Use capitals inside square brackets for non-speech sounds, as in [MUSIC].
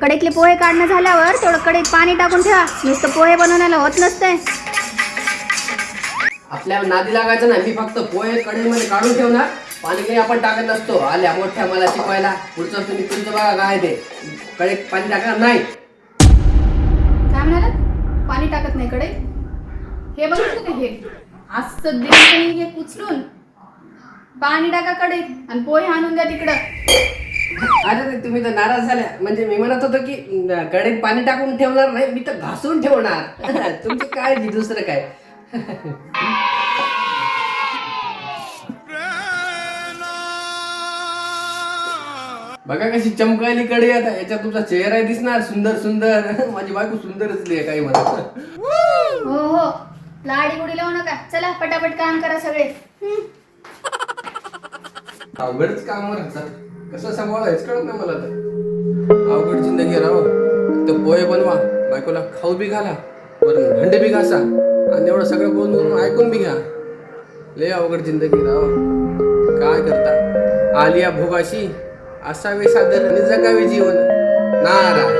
कडेतले पोहे काढणं झाल्यावर तेवढं कडेत पाणी टाकून ठेवा. नुसतं पोहे बनवण्याला होत नसतंय. आपल्याला नादी लागायचं नाही. मी फक्त पोहे कढईमध्ये काढून ठेवणार. पाणी काही आपण टाकत नसतो. आल्या मोठ्या मला शिकवायला. पुढचं तुम्ही तुमचं बघा काय ते. कढईत पाणी टाकणार नाही. काय म्हणाला? पाणी टाकत नाही कडे हे बघितलं का हे. असं दिवसांनी हे उचलून पाणी टाका कडे आणि पोहे आणून द्या तिकडं. अरे ते तुम्ही तर नाराज झाल्या म्हणजे मी म्हणत होतो की कढईत पाणी टाकून ठेवणार नाही मी तर घासून ठेवणार. [LAUGHS] तुमची काळजी दुसरं काय? [LAUGHS] बघा कशी चमकायली कढई आता याच्यात तुमचा चेहरा दिसणार सुंदर सुंदर. [LAUGHS] माझी बायको सुंदरच आहे काही म्हणत हो हो. लाडी गुडी लावू नका. चला पटापट काम करा सगळे. अवघडच काम राहतात कसं सांभाळायच कळत नाही मला तर अवघड जिंदगी राहो तर पोहे बनवा बायकोला खाऊ बी घाला बरं भांडे बी घासा आणि एवढं सगळं बोलून ऐकून बी घ्या. लय अवघड जिंदगी राहो काय करता? आलिया भोगाशी असावे सादर आणि जगावे जीवन. नारा